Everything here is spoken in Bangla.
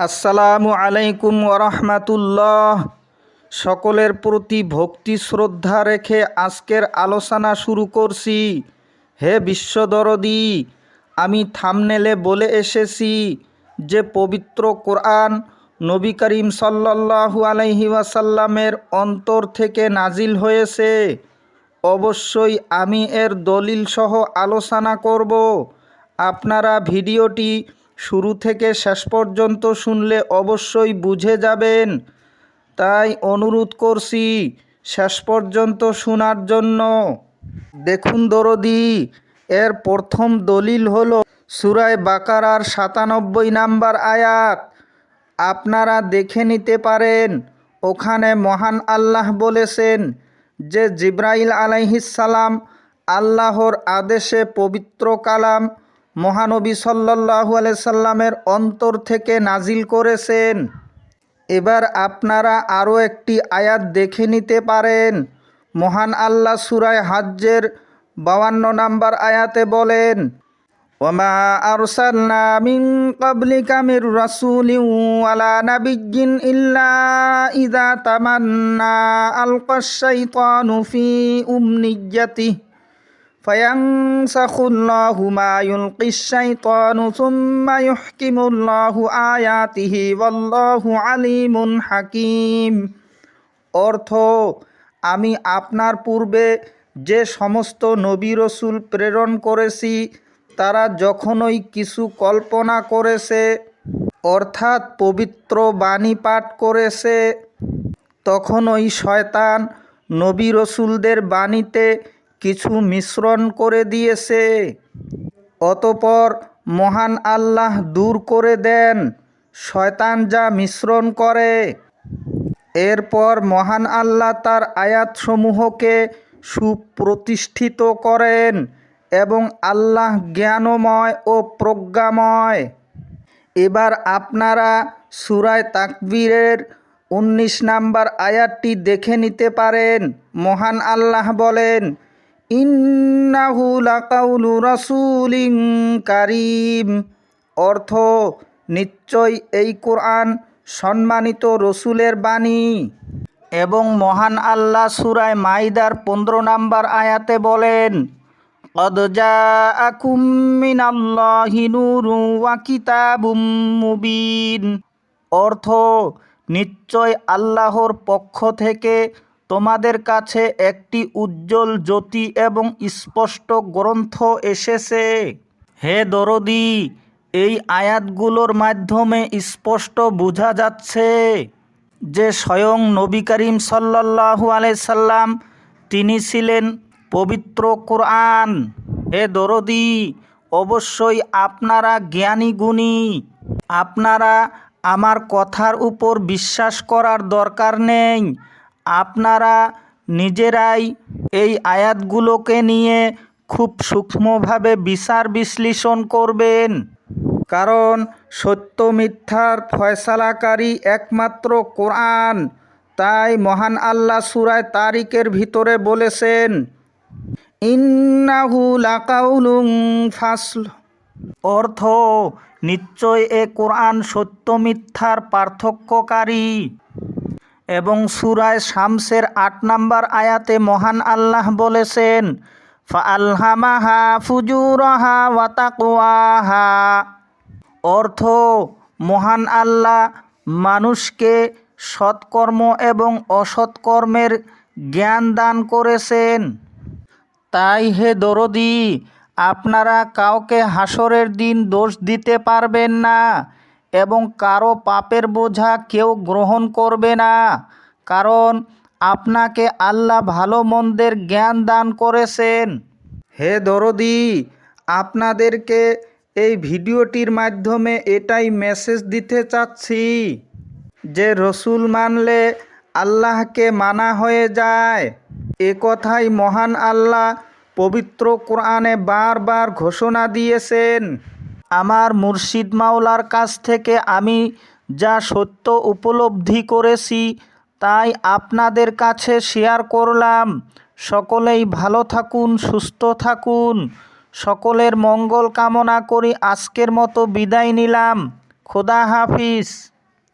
আসসালামু আলাইকুম ওরহমাতুল্লাহ। সকলের প্রতি ভক্তি শ্রদ্ধা রেখে আজকের আলোচনা শুরু করছি। হে বিশ্বদরদি, আমি থামনেলে বলে এসেছি যে পবিত্র কোরআন নবী করিম সাল্লাল্লাহু আলাইহি ওয়াসাল্লামের অন্তর থেকে নাজিল হয়েছে। অবশ্যই আমি এর দলিল সহ আলোচনা করব। আপনারা ভিডিওটি শুরু থেকে শেষ পর্যন্ত শুনলে অবশ্যই বুঝে যাবেন। তাই অনুরোধ করছি, শেষ পর্যন্ত শোনার জন্য। দেখুন দরদি, এর প্রথম দলিল হল সুরায় বাকারার সাতানব্বই নাম্বার আয়াত। আপনারা দেখে নিতে পারেন, ওখানে মহান আল্লাহ বলেছেন যে জিব্রাইল আলাইহিসালাম আল্লাহর আদেশে পবিত্র কালাম মহানবী সাল্লাহু সাল্লামের অন্তর থেকে নাজিল করেছেন। এবার আপনারা আরও একটি আয়াত দেখে নিতে পারেন। মহান আল্লাহ সুরায় হাজ্জের বাউান্ন নাম্বার আয়াতে বলেন, ওমা আরসালনা মিন ক্বাবলিকা মির রাসূলিন ইল্লা ইযা তামান্না আলকাশ শাইতানু ফি উমনিয়্যাতিহি فينسخ الله ما يلقي الشيطان ثم يحكم الله آياته والله عليم حكيم অর্থ আমি আপনার পূর্বে যে সমস্ত নবী রসুল প্রেরণ করেছি তারা যখনই কিছু কল্পনা করেছে অর্থাৎ পবিত্র বাণী পাঠ করেছে তখন ওই শয়তান নবী রসুলদের বাণীতে কিছু মিশ্রণ করে দিয়েছে। অতপর মহান আল্লাহ দূর করে দেন, শয়তান যা মিশ্রণ করে। এরপর মহান আল্লাহ তার আয়াতসমূহকে সুপ্রতিষ্ঠিত করেন এবং আল্লাহ জ্ঞানময় ও প্রজ্ঞাময়। এবার আপনারা সুরায় তাকবীরের উনিশ নাম্বার আয়াতটি দেখে নিতে পারেন। মহান আল্লাহ বলেন ইন্নাহু লাকাউলু রাসূলিন কারীম। অর্থ, নিশ্চয় এই কোরআন সম্মানিত রসুলের বাণী। এবং মহান আল্লাহ সুরায় মাইদার পনেরো নাম্বার আয়াতে বলেন মুবিন। অর্থ, নিশ্চয় আল্লাহর পক্ষ থেকে তোমাদের কাছে একটি উজ্জ্বল জ্যোতি এবং স্পষ্ট গ্রন্থ এসেছে। হে দরদি, এই আয়াতগুলোর মাধ্যমে স্পষ্ট বোঝা যাচ্ছে যে স্বয়ং নবী করিম সাল্লাহু আলাইসাল্লাম তিনি ছিলেন পবিত্র কোরআন। হে দরদি, অবশ্যই আপনারা জ্ঞানী গুণী। আপনারা আমার কথার উপর বিশ্বাস করার দরকার নেই। আপনারা নিজেরাই এই আয়াতগুলোকে নিয়ে খুব সূক্ষ্মভাবে বিচার বিশ্লেষণ করবেন। কারণ সত্য মিথ্যার ফয়সালাকারী একমাত্র কোরআন, তাই মহান আল্লাহ সুরায় তারিকের ভিতরে বলেছেন, ইন্নাহু লাকাউলুং ফাসল। অর্থ, নিশ্চয় এ কোরআন সত্য মিথ্যার পার্থক্যকারী। এবং সুরায় শামসের আট নাম্বার আয়াতে মহান আল্লাহ বলেছেন ফালহামাহা ফুজুরহা ওয়াতাকওয়াহা অর্থ, মহান আল্লাহ মানুষকে সৎকর্ম এবং অসৎকর্মের জ্ঞান দান করেছেন। তাই হে দরদি, আপনারা কাউকে হাসরের দিন দোষ দিতে পারবেন না। এবং কারও পাপের বোঝা কেউ গ্রহণ করবে না। কারণ আপনাকে আল্লাহ ভালো মন্দের জ্ঞান দান করেছেন। হে দরদি, আপনাদেরকে এই ভিডিওটির মাধ্যমে এটাই মেসেজ দিতে চাচ্ছি যে রসুল মানলে আল্লাহকে মানা হয়ে যায়। এ কথাই মহান আল্লাহ পবিত্র কোরআনে বারবার ঘোষণা দিয়েছেন। আমার মুর্শিদ মাওলার কাছ থেকে আমি যা সত্য উপলব্ধি করেছি, তাই আপনাদের কাছে শেয়ার করলাম। সকলেই ভালো থাকুন, সুস্থ থাকুন। সকলের মঙ্গল কামনা করি আজকের মতো বিদায় নিলাম। খোদা হাফিজ।